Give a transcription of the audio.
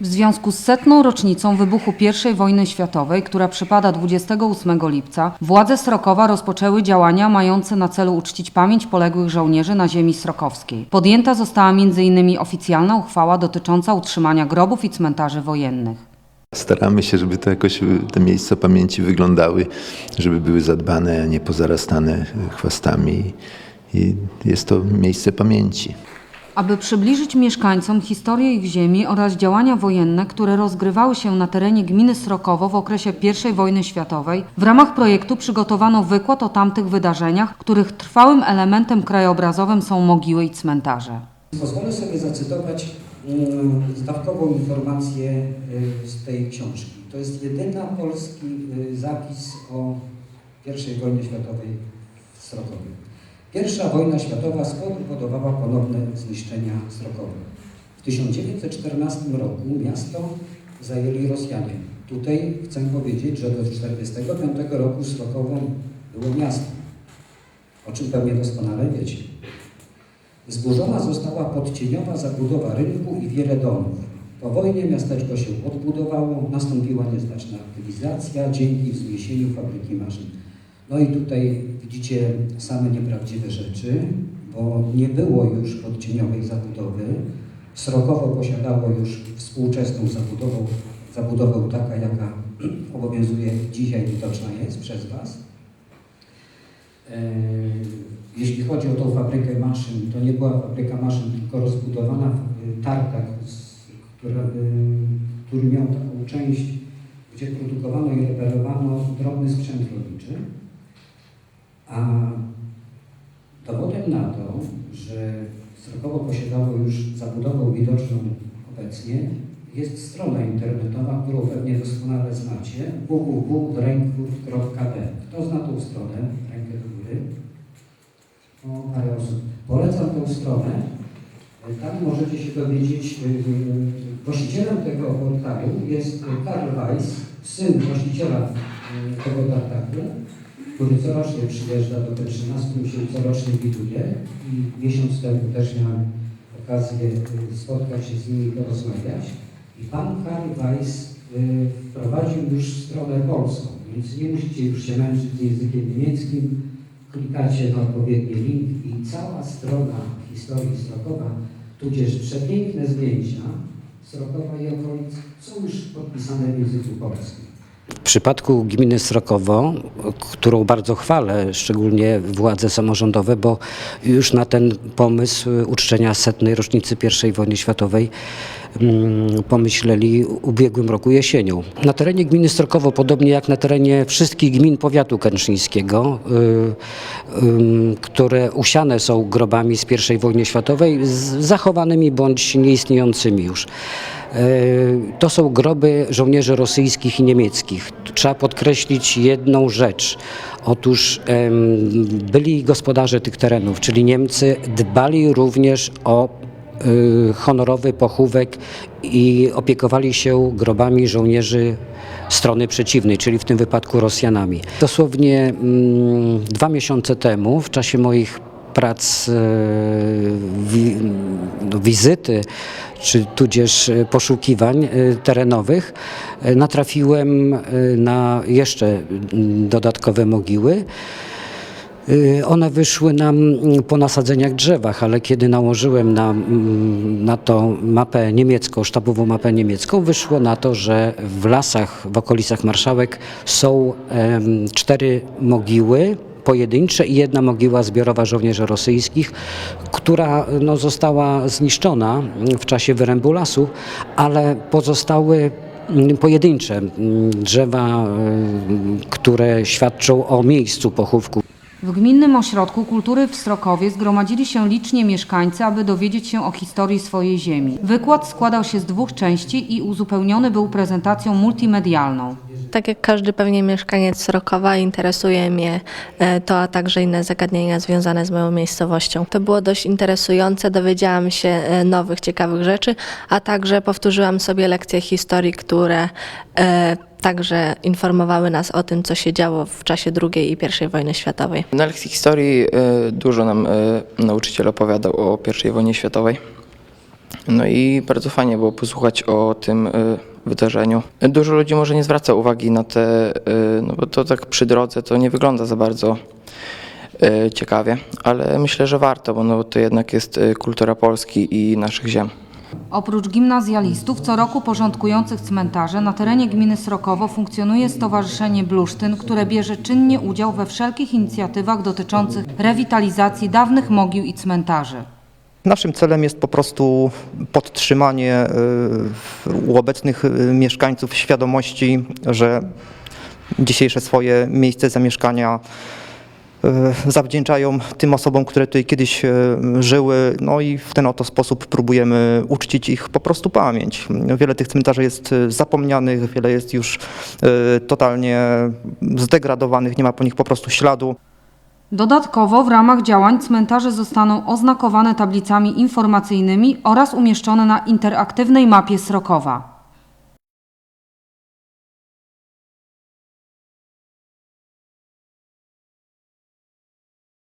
W związku z setną rocznicą wybuchu I wojny światowej, która przypada 28 lipca, władze Srokowa rozpoczęły działania mające na celu uczcić pamięć poległych żołnierzy na ziemi srokowskiej. Podjęta została m.in. oficjalna uchwała dotycząca utrzymania grobów i cmentarzy wojennych. Staramy się, żeby to jakoś y, te miejsca pamięci wyglądały, żeby były zadbane, a nie pozarastane chwastami. I jest to miejsce pamięci. Aby przybliżyć mieszkańcom historię ich ziemi oraz działania wojenne, które rozgrywały się na terenie gminy Srokowo w okresie I wojny światowej, w ramach projektu przygotowano wykład o tamtych wydarzeniach, których trwałym elementem krajobrazowym są mogiły i cmentarze. Pozwolę sobie zacytować mm, zdawkową informację y, z tej książki. To jest jedyna polski y, zapis o I wojnie światowej w Srokowie. Pierwsza wojna światowa spowodowała ponowne zniszczenia Srokowa. W 1914 roku miasto zajęli Rosjanie. Tutaj chcę powiedzieć, że do 1945 roku Srokowo było miastem, o czym pewnie doskonale wiecie. Zburzona została podcieniowa zabudowa rynku i wiele domów. Po wojnie miasteczko się odbudowało, nastąpiła nieznaczna aktywizacja dzięki wzniesieniu fabryki maszyn. No i tutaj widzicie same nieprawdziwe rzeczy, bo nie było już podcieniowej zabudowy. Srokowo posiadało już współczesną zabudowę, zabudowę taka, jaka obowiązuje dzisiaj, widoczna jest przez Was. E, Jeśli chodzi o tą fabrykę maszyn, to nie była fabryka maszyn, tylko rozbudowana tartak, która, e, który miał taką część, gdzie produkowano i reperowano drobny sprzęt rolniczy. A dowodem na to, że Srokowo posiadało już zabudowę widoczną obecnie, jest strona internetowa, którą pewnie doskonale znacie, www.drankfurt.b. Kto zna tą stronę? Rękę do góry. O, parę osób. Polecam tą stronę. Tam możecie się dowiedzieć, yy, właścicielem tego portalu jest Karl Weiss, syn właściciela yy, tego tartaku, który corocznie przyjeżdża do P13 i się corocznie widuje i miesiąc temu też miałem okazję y, spotkać się z nimi i porozmawiać. I pan Karl Weiss y, wprowadził już stronę polską, więc nie musicie już się męczyć z językiem niemieckim. Klikacie na odpowiedni link i cała strona historii Srokowa, tudzież przepiękne zdjęcia Srokowa i okolic są już podpisane w języku polskim. W przypadku gminy Srokowo, którą bardzo chwalę, szczególnie władze samorządowe, bo już na ten pomysł uczczenia setnej rocznicy I wojny światowej pomyśleli w ubiegłym roku jesienią. Na terenie gminy Srokowo, podobnie jak na terenie wszystkich gmin powiatu kęcznińskiego, y, ym, które usiane są grobami z I wojny światowej, zachowanymi bądź nieistniejącymi już. E, To są groby żołnierzy rosyjskich i niemieckich. Trzeba podkreślić jedną rzecz. Otóż byli gospodarze tych terenów, czyli Niemcy, dbali również o y, honorowy pochówek i opiekowali się grobami żołnierzy strony przeciwnej, czyli w tym wypadku Rosjanami. Dosłownie mm, dwa miesiące temu, w czasie moich prac, wi, no, wizyty, czy tudzież poszukiwań e, terenowych, natrafiłem na jeszcze mm, dodatkowe mogiły. Y, One wyszły nam mm, po nasadzeniach drzewach, ale kiedy nałożyłem na, mm, na to mapę niemiecką, sztabową mapę niemiecką, wyszło na to, że w lasach w okolicach Marszałek są cztery mogiły pojedyncze i jedna mogiła zbiorowa żołnierzy rosyjskich, która no, została zniszczona w czasie wyrębu lasu, ale pozostały mm, pojedyncze mm, drzewa, które świadczą o miejscu pochówku. W Gminnym Ośrodku Kultury w Srokowie zgromadzili się licznie mieszkańcy, aby dowiedzieć się o historii swojej ziemi. Wykład składał się z dwóch części i uzupełniony był prezentacją multimedialną. Tak jak każdy pewnie mieszkaniec Srokowa interesuje mnie e, to, a także inne zagadnienia związane z moją miejscowością. To było dość interesujące, dowiedziałam się e, nowych, ciekawych rzeczy, a także powtórzyłam sobie lekcje historii, które e, także informowały nas o tym, co się działo w czasie II i I wojny światowej. Na lekcji historii dużo nam nauczyciel opowiadał o I wojnie światowej. No i bardzo fajnie było posłuchać o tym wydarzeniu. Dużo ludzi może nie zwraca uwagi na te, y, no bo to tak przy drodze to nie wygląda za bardzo y, ciekawie, ale myślę, że warto, bo no, to jednak jest y, kultura Polski i naszych ziem. Oprócz gimnazjalistów co roku porządkujących cmentarze na terenie gminy Srokowo funkcjonuje Stowarzyszenie Blusztyn, które bierze czynnie udział we wszelkich inicjatywach dotyczących rewitalizacji dawnych mogił i cmentarzy. Naszym celem jest po prostu podtrzymanie y, u obecnych y, mieszkańców świadomości, że dzisiejsze swoje miejsce zamieszkania y, zawdzięczają tym osobom, które tutaj kiedyś żyły, no i w ten oto sposób próbujemy uczcić ich po prostu pamięć. Wiele tych cmentarzy jest zapomnianych, wiele jest już totalnie zdegradowanych, nie ma po nich po prostu śladu. Dodatkowo w ramach działań cmentarze zostaną oznakowane tablicami informacyjnymi oraz umieszczone na interaktywnej mapie Srokowa.